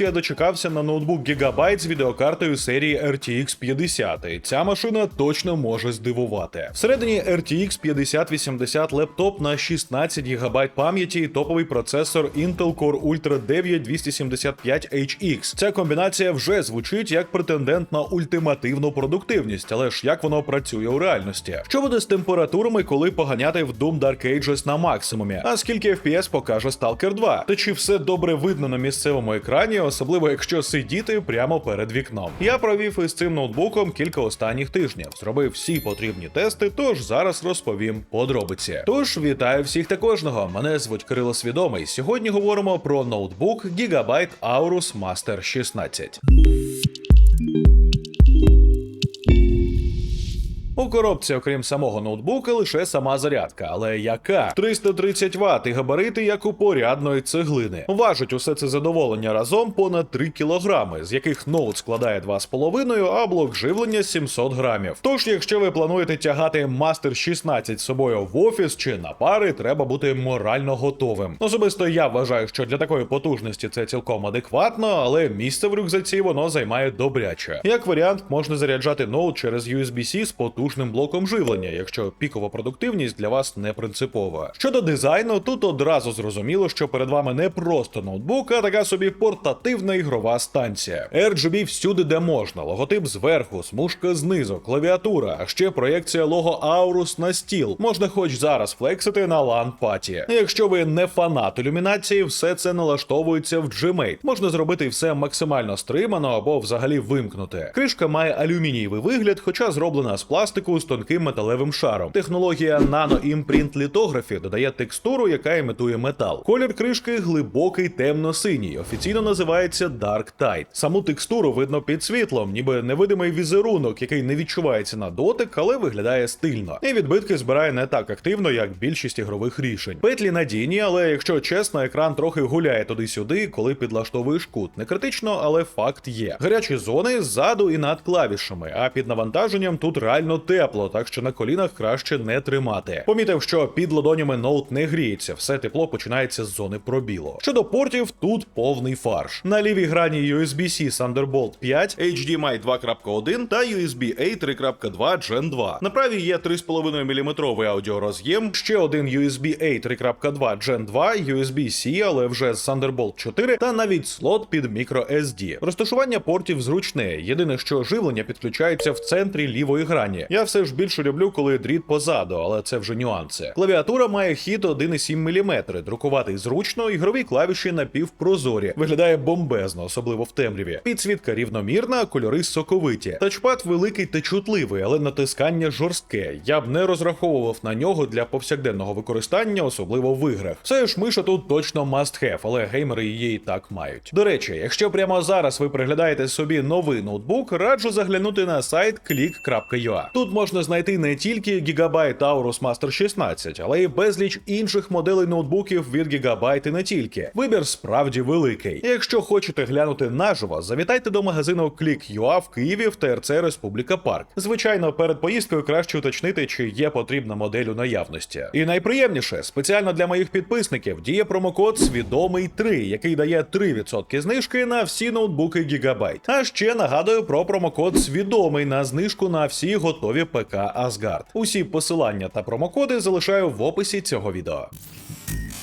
Нарешті я дочекався на ноутбук Gigabyte з відеокартою серії RTX 50. Ця машина точно може здивувати. Всередині RTX 5080 лептоп на 16 ГБ пам'яті і топовий процесор Intel Core Ultra 9 275HX. Ця комбінація вже звучить як претендент на ультимативну продуктивність, але ж як воно працює у реальності? Що буде з температурами, коли поганяти в Doom Dark Ages на максимумі? А скільки FPS покаже Stalker 2? Та чи все добре видно на місцевому екрані, особливо якщо сидіти прямо перед вікном? Я провів із цим ноутбуком кілька останніх тижнів, зробив всі потрібні тести, тож зараз розповім подробиці. Тож вітаю всіх та кожного. Мене звуть Кирило Свідомий. Сьогодні говоримо про ноутбук Gigabyte Aorus Master 16. У коробці, окрім самого ноутбука, лише сама зарядка. Але яка? 330 Вт і габарити, як у порядної цеглини. Важить усе це задоволення разом понад 3 кілограми, з яких ноут складає 2,5, а блок живлення 700 грамів. Тож, якщо ви плануєте тягати Master 16 з собою в офіс чи на пари, треба бути морально готовим. Особисто я вважаю, що для такої потужності це цілком адекватно, але місце в рюкзаці воно займає добряче. Як варіант, можна заряджати ноут через USB-C з потужним блоком живлення, якщо пікова продуктивність для вас не принципова. Щодо дизайну, тут одразу зрозуміло, що перед вами не просто ноутбук, а така собі портативна ігрова станція. RGB всюди, де можна, логотип зверху, смужка знизу, клавіатура, а ще проєкція лого Aorus на стіл. Можна хоч зараз флексити на LAN паті. Якщо ви не фанат ілюмінації, все це налаштовується в Gmate. Можна зробити все максимально стримано або взагалі вимкнути. Кришка має алюмінієвий вигляд, хоча зроблена з пластику з тонким металевим шаром. Технологія Nano Imprint літографі додає текстуру, яка імітує метал. Колір кришки глибокий темно-синій. Офіційно називається Dark Tide. Саму текстуру видно під світлом, ніби невидимий візерунок, який не відчувається на дотик, але виглядає стильно. І відбитки збирає не так активно, як більшість ігрових рішень. Петлі надійні, але якщо чесно, екран трохи гуляє туди-сюди, коли підлаштовуєш кут. Не критично, але факт є. Гарячі зони ззаду і над клавішами, а під навантаженням тут реально тепло, так що на колінах краще не тримати. Помітив, що під ладонями ноут не гріється, все тепло починається з зони пробілу. Щодо портів, тут повний фарш. На лівій грані USB-C Thunderbolt 5, HDMI 2.1 та USB-A 3.2 Gen 2. На правій є 3,5 мм аудіороз'єм, ще один USB-A 3.2 Gen 2, USB-C, але вже з Thunderbolt 4, та навіть слот під microSD. Розташування портів зручне. Єдине, що живлення підключається в центрі лівої грані. Я все ж більше люблю, коли дріт позаду, але це вже нюанси. Клавіатура має хід 1,7 мм, друкувати зручно, ігрові клавіші напівпрозорі. Виглядає бомбезно, особливо в темряві. Підсвітка рівномірна, кольори соковиті. Тачпад великий та чутливий, але натискання жорстке. Я б не розраховував на нього для повсякденного використання, особливо в іграх. Все ж миша тут точно must have, але геймери її і так мають. До речі, якщо прямо зараз ви приглядаєте собі новий ноутбук, раджу заглянути на сайт click.ua. Тут можна знайти не тільки Gigabyte Aorus Master 16, але й безліч інших моделей ноутбуків від Gigabyte і не тільки. Вибір справді великий. Якщо хочете глянути наживо, завітайте до магазину Click.ua в Києві в ТРЦ Республіка Парк. Звичайно, перед поїздкою краще уточнити, чи є потрібна модель у наявності. І найприємніше, спеціально для моїх підписників діє промокод Свідомий 3, який дає 3% знижки на всі ноутбуки Gigabyte. А ще нагадую про промокод Свідомий на знижку на всі готові ПК Асгард. Усі посилання та промокоди залишаю в описі цього відео.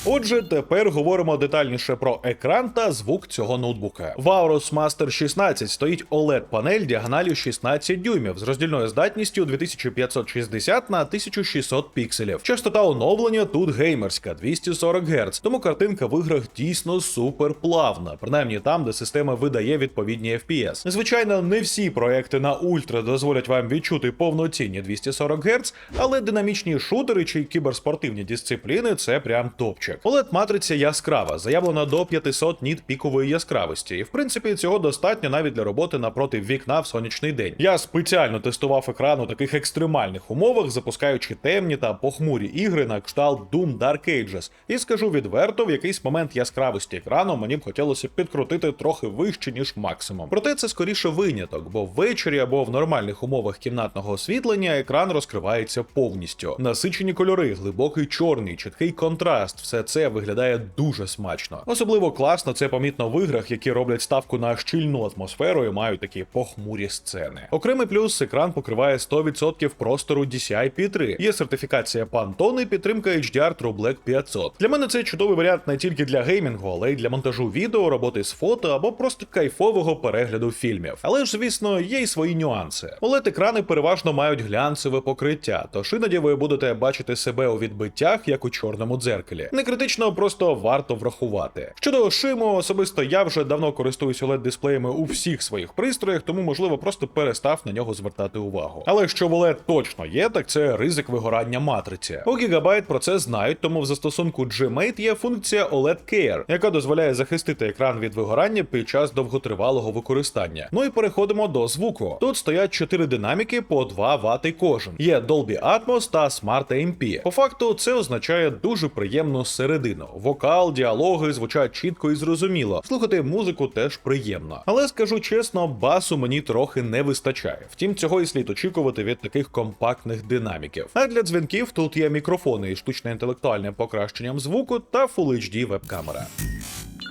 Отже, тепер говоримо детальніше про екран та звук цього ноутбука. В Aorus Master 16 стоїть OLED-панель діагоналю 16 дюймів з роздільною здатністю 2560 на 1600 пікселів. Частота оновлення тут геймерська 240 Гц, тому картинка в іграх дійсно супер плавна, принаймні там, де система видає відповідні FPS. Звичайно, не всі проекти на ультра дозволять вам відчути повноцінні 240 Гц, але динамічні шутери чи кіберспортивні дисципліни це прям топчик. Oled матриця яскрава, заявлена до 500 ніт пікової яскравості, і в принципі цього достатньо навіть для роботи напроти вікна в сонячний день. Я спеціально тестував екран у таких екстремальних умовах, запускаючи темні та похмурі ігри на кшталт Doom Dark Ages. І скажу відверто, в якийсь момент яскравості екрану мені б хотілося підкрутити трохи вище, ніж максимум. Проте це скоріше виняток, бо ввечері або в нормальних умовах кімнатного освітлення екран розкривається повністю. Насичені кольори, глибокий чорний, чіткий контраст, все це виглядає дуже смачно. Особливо класно це помітно в іграх, які роблять ставку на щільну атмосферу і мають такі похмурі сцени. Окремий плюс екран покриває 100% простору DCI-P3. Є сертифікація Pantone і підтримка HDR True Black 500. Для мене це чудовий варіант не тільки для геймінгу, але й для монтажу відео, роботи з фото або просто кайфового перегляду фільмів. Але ж, звісно, є й свої нюанси. oled екрани переважно мають глянцеве покриття, тож іноді ви будете бачити себе у відбиттях, як у чорному дзеркалі. Не критично, просто варто врахувати. Щодо шиму, особисто я вже давно користуюсь oled дисплеями у всіх своїх пристроях, тому можливо просто перестав на нього звертати увагу. Але що в OLED точно є, так це ризик вигорання матриці. У Gigabyte про це знають, тому в застосунку Gmate є функція OLED Care, яка дозволяє захистити екран від вигорання під час довготривалого використання. Ну і переходимо до звуку. Тут стоять чотири динаміки по 2 Вт кожен. Є Dolby Atmos та Smart AMP. По факту це означає дуже приємну середину. Вокал, діалоги звучать чітко і зрозуміло. Слухати музику теж приємно. Але скажу чесно, басу мені трохи не вистачає. Втім, цього і слід очікувати від таких компактних динаміків. А для дзвінків тут є мікрофони із штучно-інтелектуальним покращенням звуку та Full HD веб-камера.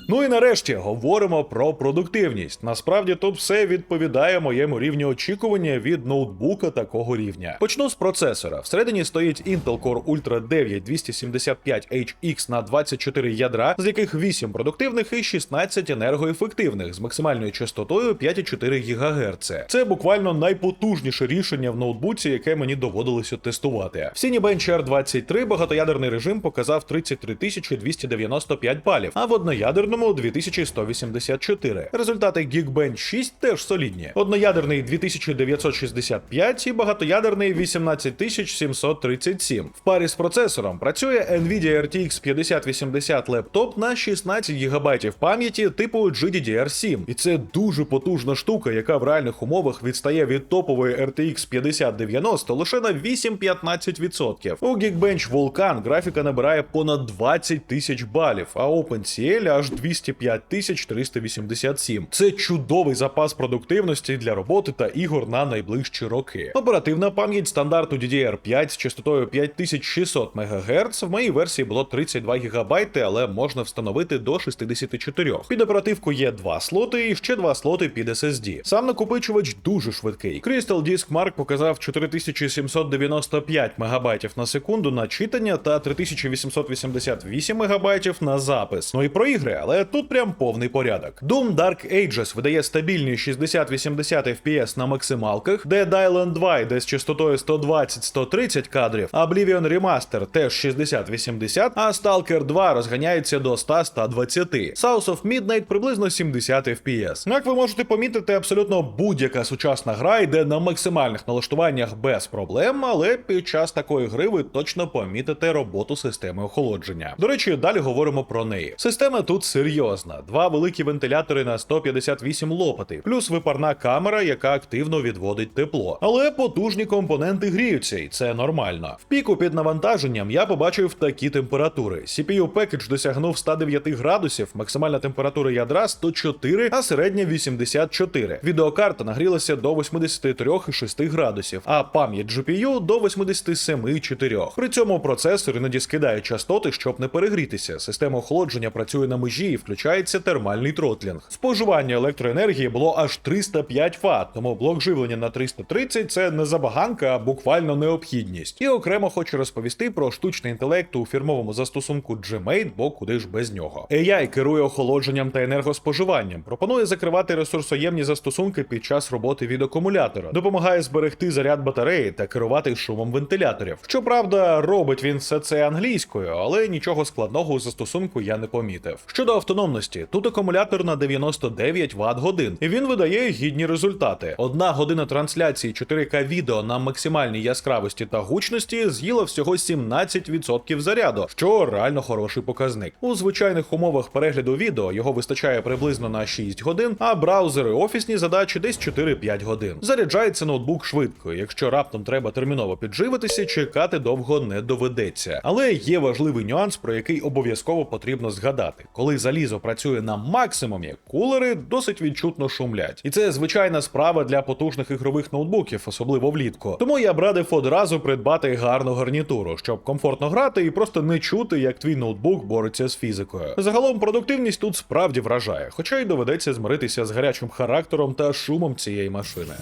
Ну і нарешті говоримо про продуктивність. Насправді тут все відповідає моєму рівню очікування від ноутбука такого рівня. Почну з процесора. Всередині стоїть Intel Core Ultra 9 275HX на 24 ядра, з яких 8 продуктивних і 16 енергоефективних з максимальною частотою 5,4 ГГц. Це буквально найпотужніше рішення в ноутбуці, яке мені доводилося тестувати. В Cinebench R23 багатоядерний режим показав 33 295 балів, а в одноядерному 2184. Результати Geekbench 6 теж солідні. Одноядерний 2965 і багатоядерний 18737. В парі з процесором працює Nvidia RTX 5080 лептоп на 16 ГБ пам'яті типу GDDR7. І це дуже потужна штука, яка в реальних умовах відстає від топової RTX 5090 лише на 8-15%. У Geekbench Vulkan графіка набирає понад 20 тисяч балів, а OpenCL аж 205 387. Це чудовий запас продуктивності для роботи та ігор на найближчі роки. Оперативна пам'ять стандарту DDR5 з частотою 5600 МГц в моїй версії було 32 ГБ, але можна встановити до 64. Під оперативку є два слоти і ще два слоти під SSD. Сам накопичувач дуже швидкий. Crystal Disk Mark показав 4795 МБ на секунду на читання та 3888 МБ на запис. Ну і про ігри, але тут прям повний порядок. Doom Dark Ages видає стабільні 60-80 FPS на максималках, Dead Island 2 йде з частотою 120-130 кадрів, Oblivion Remaster теж 60-80, а Stalker 2 розганяється до 100-120. South of Midnight приблизно 70 FPS. Як ви можете помітити, абсолютно будь-яка сучасна гра йде на максимальних налаштуваннях без проблем, але під час такої гри ви точно помітите роботу системи охолодження. До речі, далі говоримо про неї. Система тут серйозна: два великі вентилятори на 158 лопатів, плюс випарна камера, яка активно відводить тепло. Але потужні компоненти гріються, і це нормально. В піку під навантаженням я побачив такі температури. CPU Package досягнув 109 градусів, максимальна температура ядра 104, а середня 84. Відеокарта нагрілася до 83,6 градусів, а пам'ять GPU до 87,4. При цьому процесор іноді скидає частоти, щоб не перегрітися. Система охолодження працює на межі і включається термальний тротлінг. Споживання електроенергії було аж 305 Вт, тому блок живлення на 330 це не забаганка, а буквально необхідність. І окремо хочу розповісти про штучний інтелект у фірмовому застосунку Gmate, бо куди ж без нього. AI керує охолодженням та енергоспоживанням, пропонує закривати ресурсоємні застосунки під час роботи від акумулятора, допомагає зберегти заряд батареї та керувати шумом вентиляторів. Щоправда, робить він все це англійською, але нічого складного у застосунку я не помітив. Щодо автономності, тут акумулятор на 99 Вт годин, і він видає гідні результати. Одна година трансляції 4К відео на максимальній яскравості та гучності з'їла всього 17% заряду, що реально хороший показник. У звичайних умовах перегляду відео його вистачає приблизно на 6 годин, а браузери офісні задачі десь 4-5 годин. Заряджається ноутбук швидко. Якщо раптом треба терміново підживитися, чекати довго не доведеться. Але є важливий нюанс, про який обов'язково потрібно згадати. Коли залізо працює на максимумі, кулери досить відчутно шумлять. І це звичайна справа для потужних ігрових ноутбуків, особливо влітку. Тому я б радив одразу придбати гарну гарнітуру, щоб комфортно грати і просто не чути, як твій ноутбук бореться з фізикою. Загалом продуктивність тут справді вражає, хоча й доведеться змиритися з гарячим характером та шумом цієї машини.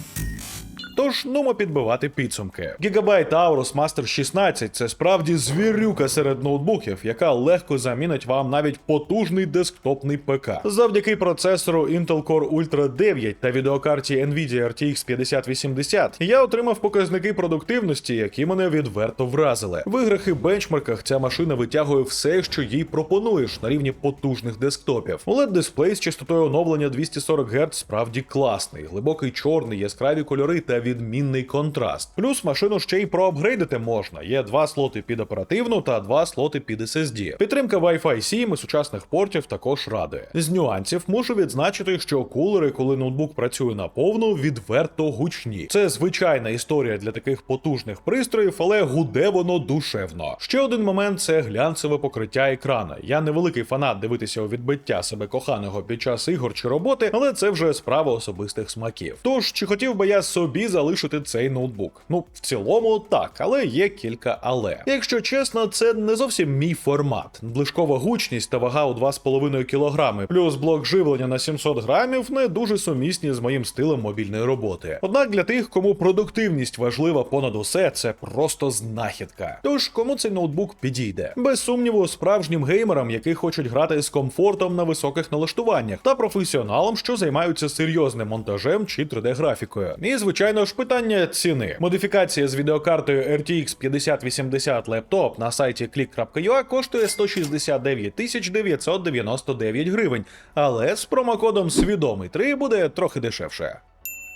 Тож нумо підбивати підсумки. Gigabyte Aorus Master 16 це справді звірюка серед ноутбуків, яка легко замінить вам навіть потужний десктопний ПК. Завдяки процесору Intel Core Ultra 9 та відеокарті Nvidia RTX 5080 я отримав показники продуктивності, які мене відверто вразили. В іграх і бенчмарках ця машина витягує все, що їй пропонуєш на рівні потужних десктопів. oled дисплей з частотою оновлення 240 Гц справді класний, глибокий чорний, яскраві кольори та відмінний контраст. Плюс машину ще й проапгрейдити можна. Є два слоти під оперативну та два слоти під SSD. Підтримка Wi-Fi 7 і сучасних портів також радує. З нюансів мушу відзначити, що кулери, коли ноутбук працює на повну, відверто гучні. Це звичайна історія для таких потужних пристроїв, але гуде воно душевно. Ще один момент це глянцеве покриття екрана. Я не великий фанат дивитися у відбиття себе коханого під час ігор чи роботи, але це вже справа особистих смаків. Тож чи хотів би я собі залишити цей ноутбук? Ну, в цілому так, але є кілька але. Якщо чесно, це не зовсім мій формат. Блишкова гучність та вага у 2,5 кг, плюс блок живлення на 700 грамів не дуже сумісні з моїм стилем мобільної роботи. Однак для тих, кому продуктивність важлива понад усе, це просто знахідка. Тож кому цей ноутбук підійде? Без сумніву, справжнім геймерам, які хочуть грати з комфортом на високих налаштуваннях, та професіоналам, що займаються серйозним монтажем чи 3D-графікою. І звичайно ж питання ціни. Модифікація з відеокартою RTX 5080 лептоп на сайті click.ua коштує 169 999 гривень, але з промокодом свідомий 3 буде трохи дешевше.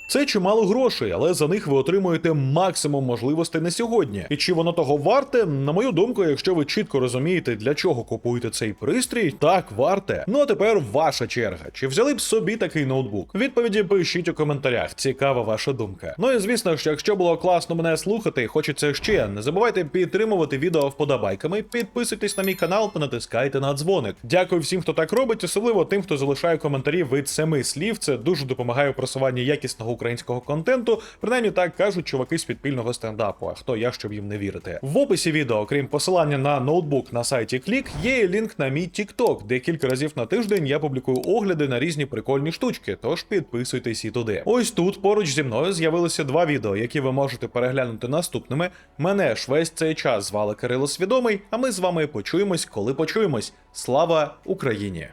Це чимало грошей, але за них ви отримуєте максимум можливостей на сьогодні. І чи воно того варте? На мою думку, якщо ви чітко розумієте, для чого купуєте цей пристрій, так варте. Ну а тепер ваша черга. Чи взяли б собі такий ноутбук? Відповіді пишіть у коментарях. Цікава ваша думка. Ну і звісно ж, якщо було класно мене слухати хочеться ще, не забувайте підтримувати відео вподобайками, підписуйтесь на мій канал та натискайте на дзвоник. Дякую всім, хто так робить, особливо тим, хто залишає коментарі від семи слів. Це дуже допомагає у просуванні якісного українського контенту. Принаймні так кажуть чуваки з підпільного стендапу. А хто я, щоб їм не вірити? В описі відео, крім посилання на ноутбук на сайті Click, є лінк на мій TikTok, де кілька разів на тиждень я публікую огляди на різні прикольні штучки. Тож підписуйтесь і туди. Ось тут поруч зі мною з'явилися два відео, які ви можете переглянути наступними. Мене ж весь цей час звали Кирило Свідомий. А ми з вами почуємось, коли почуємось. Слава Україні!